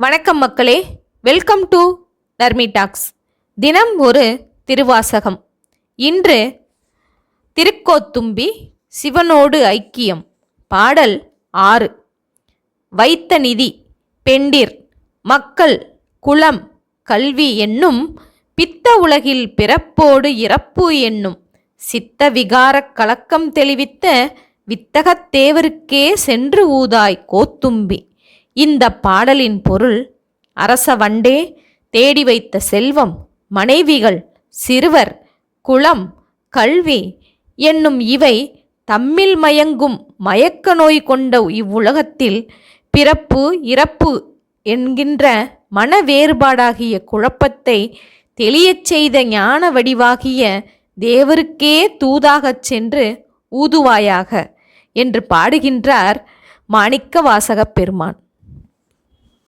வணக்கம் மக்களே. Welcome to தர்மி டாக்ஸ் தினம் ஒரு திருவாசகம். இன்று திருக்கோத்தும்பி சிவனோடு ஐக்கியம். பாடல் ஆறு. வைத்த நிதி பெண்டிர் மக்கள் குலம் கல்வி என்னும் பித்த உலகில் பிறப்போடு இறப்பு என்னும் சித்த விகாரக் கலக்கம் தெளிவித்த வித்தகத்தேவருக்கே சென்று ஊதாய் கோத்தும்பி. இந்த பாடலின் பொருள் அரச வண்டே தேடி வைத்த செல்வம் மனைவிகள் சிறுவர் குலம் கல்வி என்னும் இவை தம்மில் மயங்கும் மயக்க நோய் கொண்ட இவ்வுலகத்தில் பிறப்பு இறப்பு என்கின்ற மன வேறுபாடாகிய குழப்பத்தை தெளியச் செய்த ஞான வடிவாகிய தேவருக்கே தூதாகச் சென்று ஊதுவாயாக என்று பாடுகின்றார் மாணிக்க வாசகப் பெருமான்.